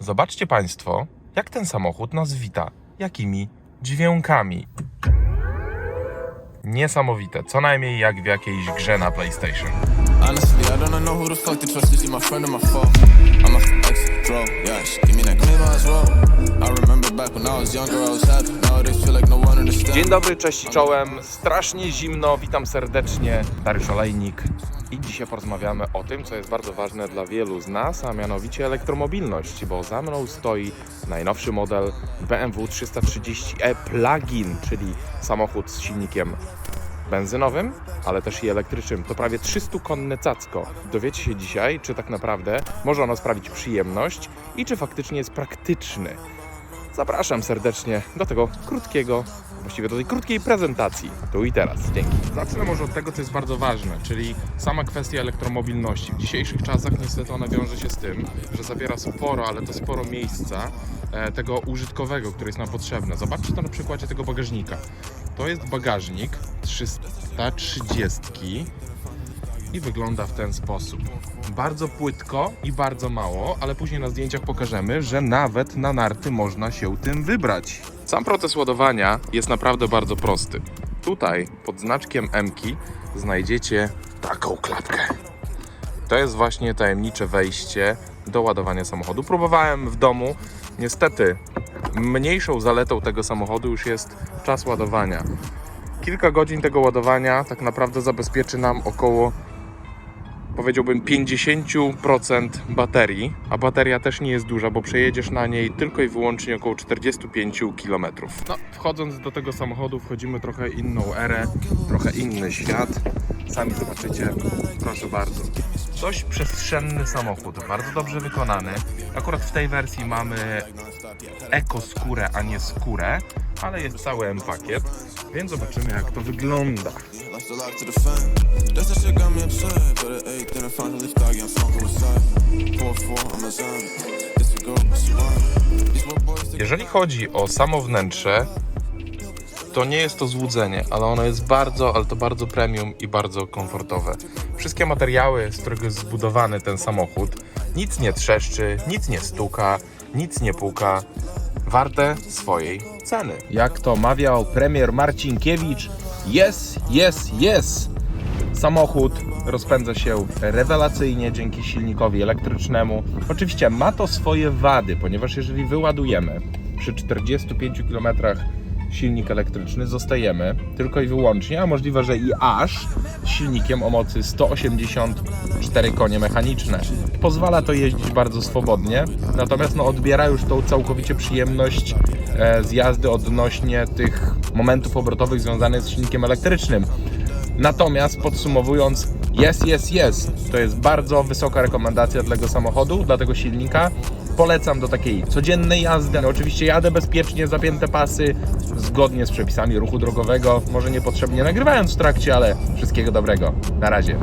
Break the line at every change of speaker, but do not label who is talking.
Zobaczcie Państwo, jak ten samochód nas wita. Jakimi dźwiękami. Niesamowite, co najmniej jak w jakiejś grze na PlayStation. Dzień dobry, cześć i czołem. Strasznie zimno, witam serdecznie. Dariusz Olejnik. I dzisiaj porozmawiamy o tym, co jest bardzo ważne dla wielu z nas, a mianowicie elektromobilność, bo za mną stoi najnowszy model BMW 330e Plug-in, czyli samochód z silnikiem benzynowym, ale też i elektrycznym. To prawie 300-konne cacko. Dowiecie się dzisiaj, czy tak naprawdę może ono sprawić przyjemność i czy faktycznie jest praktyczny. Zapraszam serdecznie do tego krótkiego, właściwie do tej krótkiej prezentacji. Tu i teraz. Dzięki. Zacznę może od tego, co jest bardzo ważne, czyli sama kwestia elektromobilności. W dzisiejszych czasach niestety ona wiąże się z tym, że zabiera sporo, ale to sporo miejsca e, tego użytkowego, który jest nam potrzebne. Zobaczcie to na przykładzie tego bagażnika. To jest bagażnik 330 i wygląda w ten sposób. Bardzo płytko i bardzo mało, ale później na zdjęciach pokażemy, że nawet na narty można się tym wybrać. Sam proces ładowania jest naprawdę bardzo prosty. Tutaj pod znaczkiem M znajdziecie taką klatkę. To jest właśnie tajemnicze wejście do ładowania samochodu. Próbowałem w domu. Niestety, mniejszą zaletą tego samochodu już jest czas ładowania. Kilka godzin tego ładowania tak naprawdę zabezpieczy nam około powiedziałbym 50% baterii, a bateria też nie jest duża, bo przejedziesz na niej tylko i wyłącznie około 45 km. No, wchodząc do tego samochodu wchodzimy trochę inną erę, trochę inny świat. Sami zobaczycie, proszę bardzo. Dość przestrzenny samochód, bardzo dobrze wykonany. Akurat w tej wersji mamy eko-skórę, a nie skórę, ale jest cały M-pakiet, więc zobaczymy jak to wygląda. Jeżeli chodzi o samo wnętrze, to nie jest to złudzenie, ale ono jest bardzo, ale to bardzo premium i bardzo komfortowe. Wszystkie materiały, z których jest zbudowany ten samochód, nic nie trzeszczy, nic nie stuka, nic nie puka, warte swojej ceny. Jak to mawiał premier Marcinkiewicz, yes, yes, yes! Samochód rozpędza się rewelacyjnie dzięki silnikowi elektrycznemu. Oczywiście ma to swoje wady, ponieważ jeżeli wyładujemy przy 45 km silnik elektryczny, zostajemy tylko i wyłącznie, a możliwe, że i aż silnikiem o mocy 184 konie mechaniczne. Pozwala to jeździć bardzo swobodnie, natomiast no, odbiera już tą całkowicie przyjemność e, z jazdy odnośnie tych momentów obrotowych związanych z silnikiem elektrycznym. Natomiast podsumowując, jest, jest, jest. To jest bardzo wysoka rekomendacja dla tego samochodu, dla tego silnika. Polecam do takiej codziennej jazdy. No, oczywiście jadę bezpiecznie, zapięte pasy, zgodnie z przepisami ruchu drogowego. Może niepotrzebnie nagrywając w trakcie, ale wszystkiego dobrego. Na razie.